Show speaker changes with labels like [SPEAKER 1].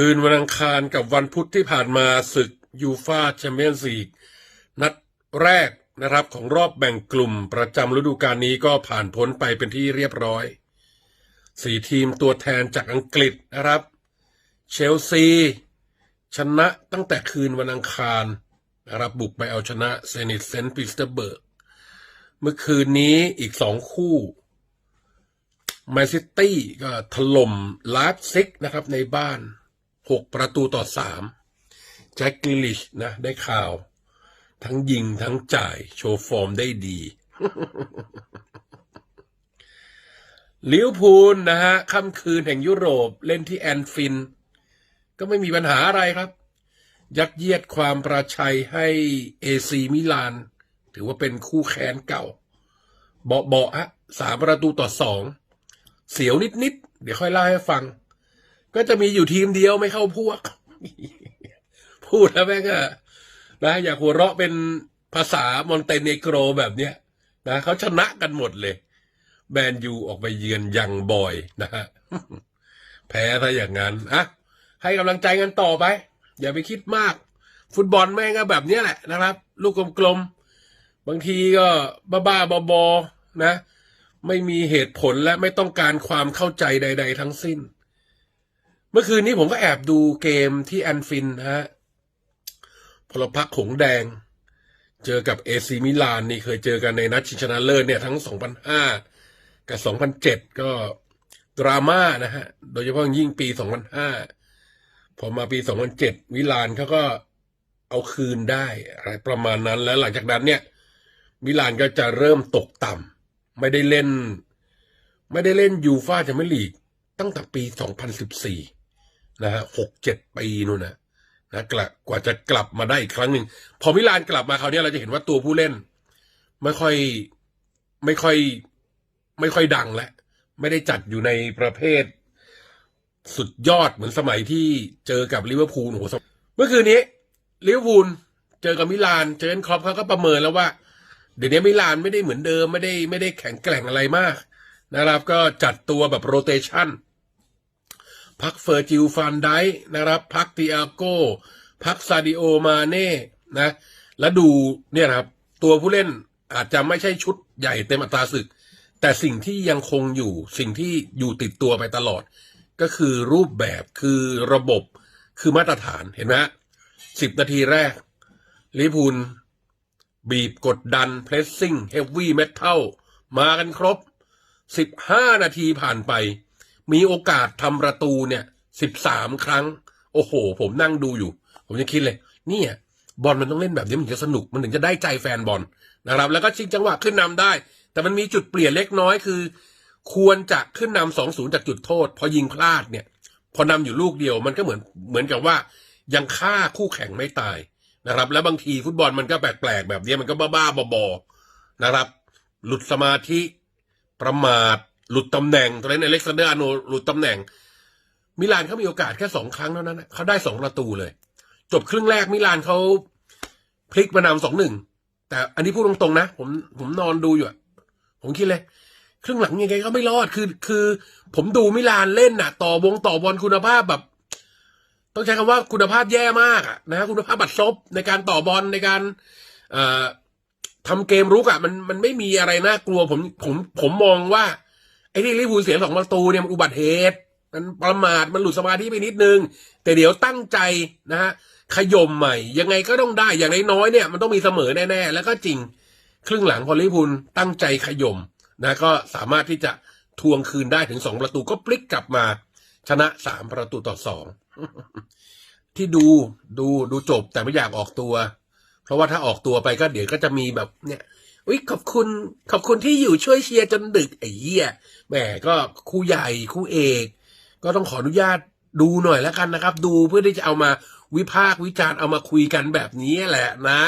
[SPEAKER 1] คืนวันอังคารกับวันพุธที่ผ่านมาศึกยูฟาแชมเปี้ยนส์ลีกนัดแรกนะครับของรอบแบ่งกลุ่มประจำฤดูกาลนี้ก็ผ่านพ้นไปเป็นที่เรียบร้อยสี่ทีมตัวแทนจากอังกฤษนะครับ เชลซี ชนะตั้งแต่คืนวันอังคารนะครับบุกไปเอาชนะเซนิตเซนต์ปีเตอร์เบิร์ก เมื่อคืนนี้อีกสองคู่แมนซิตี้ก็ถล่มลาฟซิกนะครับในบ้าน หกประตูต่อสามแจ็คกิลิชนะ ได้ข่าว ทั้งยิงทั้งจ่าย โชว์ฟอร์มได้ดีลิวพูลนะฮะค่ำคืนแห่งยุโรปเล่นที่แอนฟิน ก็ไม่มีปัญหาอะไรครับ ยัดเยียดความประชัยให้เอซีมิลาน ถือว่าเป็นคู่แค้นเก่า เบาเบาๆฮะสามประตูต่อสอง เสียวนิด ๆ เดี๋ยวค่อยเล่าให้ฟัง ก็จะมีอยู่ทีมเดียวไม่เข้าพวก พูดแล้วแม่งก็นะอยากหัวเราะเป็นภาษามอนเตเนโกรแบบเนี้ยนะเขาชนะกันหมดเลยแบนยูออกไปเยือนยังบอยนะฮะแพ้ถ้าอย่างนั้นอะให้กำลังใจกันต่อไป อย่าไปคิดมาก ฟุตบอลแม่งก็แบบเนี้ยแหละนะครับ ลูกกลมๆบางทีก็บ้าๆบอๆนะ ไม่มีเหตุผลและไม่ต้องการความเข้าใจใด ๆ ทั้งสิ้น เมื่อคืนนี้ผมก็แอบดูเกมที่แอนฟินนะฮะพลพรรคหงแดง เจอกับเอซีมิลานนี่เคยเจอกันในนัดชิงชนะเลิศเนี่ยทั้ง 2005 กับ 2007 ก็ดราม่านะฮะ โดยเฉพาะยิ่งปี 2005 พอมาปี 2007 มิลานเขาก็เอาคืนได้อะไรประมาณนั้นแล้วหลังจากนั้นเนี่ย มิลานก็จะเริ่มตกต่ำไม่ได้เล่น ไม่ได้เล่นยูฟ่าจะไม่ลีกตั้งแต่ปี 2014 นะฮะหกเจ็ดปีนู่นนะนะกลับกว่าจะกลับมาได้อีกครั้งหนึ่งพอมิลานกลับมาคราวนี้เราจะเห็นว่าตัวผู้เล่น ไม่ค่อยไม่ค่อย ไม่ค่อยดังแล้วไม่ได้จัดอยู่ในประเภท สุดยอดเหมือนสมัยที่เจอกับลิเวอร์พูลโอ้โหเมื่อคืนนี้ลิเวอร์พูลเจอกับมิลานเจอเกนครอปเขาก็ประเมินแล้วว่า เดี๋ยวนี้มิลานไม่ได้เหมือนเดิมไม่ได้ไม่ได้แข็งแกร่งอะไรมากนะครับ ก็จัดตัวแบบโรเตชัน พักเฟอร์จิลฟานไดนะครับพักติอาโก้พักซาดิโอมาเน่นะแล้วดูเนี่ยครับ ตัวผู้เล่นอาจจะไม่ใช่ชุดใหญ่เต็มอัตราศึก แต่สิ่งที่ยังคงอยู่สิ่งที่อยู่ติดตัวไปตลอด ก็คือรูปแบบคือระบบคือมาตรฐานเห็นไหมฮะสิบนาทีแรกลิพูลบีบกดดันเพรสซิ่งเฮฟวี่เมทัลมากันครบสิบห้านาทีผ่านไป มีโอกาสทำประตูเนี่ยสิบสามครั้ง โอ้โห ผมนั่งดูอยู่ ผมจะคิดเลย เนี่ยบอลมันต้องเล่นแบบนี้มันถึงจะสนุกมันถึงจะได้ใจแฟนบอลนะครับแล้วก็ชิงจังหวะขึ้นนำได้ แต่มันมีจุดเปลี่ยนเล็กน้อยคือ ควรจะขึ้นนำสองศูนย์จากจุดโทษ พอยิงพลาดเนี่ย พอนำอยู่ลูกเดียวมันก็เหมือนเหมือนกับว่า ยังฆ่าคู่แข่งไม่ตายนะครับ แล้วบางทีฟุตบอลมันก็แปลกๆแบบนี้มันก็บ้าๆบอๆนะครับ หลุดสมาธิประมาท หลุดตำแหน่งตอนนั้นอเล็กซานเดอร์อาโนหลุดตำแหน่ง มิลานเขามีโอกาสแค่สองครั้งเท่านั้นเขาได้สองประตูเลย จบครึ่งแรกมิลานเขาพลิกมานำสองหนึ่งแต่อันนี้พูดตรงๆนะ ผมผมนอนดูอยู่ผมคิดเลยครึ่งหลังยังไงก็ไม่รอดคือ คือ ผมดูมิลานเล่นน่ะ ต่อวงต่อบอลคุณภาพแบบ ต้องใช้คำว่าคุณภาพแย่มากอะนะคุณภาพบัดซบในการต่อบอลในการ เอ่อทำเกมรุกอะมันมันไม่มีอะไรน่ากลัว ผมผมผมมองว่า ไอ้ที่ลิเวอร์พูลเสียสองประตูเนี่ยมันอุบัติเหตุ มันประมาทมันหลุดสมาธิไปนิดนึง แต่เดี๋ยวตั้งใจนะฮะขย่มใหม่ ยังไงก็ต้องได้อย่างน้อยๆเนี่ย มันต้องมีเสมอแน่ๆ แล้วก็จริง ครึ่งหลังพอลิเวอร์พูลตั้งใจขย่มนะก็สามารถที่จะทวงคืนได้ถึงสองประตูก็พลิกกลับมา ชนะสามประตูต่อสองที่ดูดูดูจบแต่ไม่อยากออกตัว เพราะว่าถ้าออกตัวไปก็เดี๋ยวก็จะมีแบบเนี่ย อุ้ยขอบคุณขอบคุณที่อยู่ช่วยเชียร์จนดึกไอ้เหี้ยแหมก็คู่ใหญ่คู่เอก ก็ต้องขออนุญาตดูหน่อยแล้วกันนะครับ ดูเพื่อที่จะเอามาวิพากษ์วิจารณ์เอามาคุยกันแบบนี้แหละนะ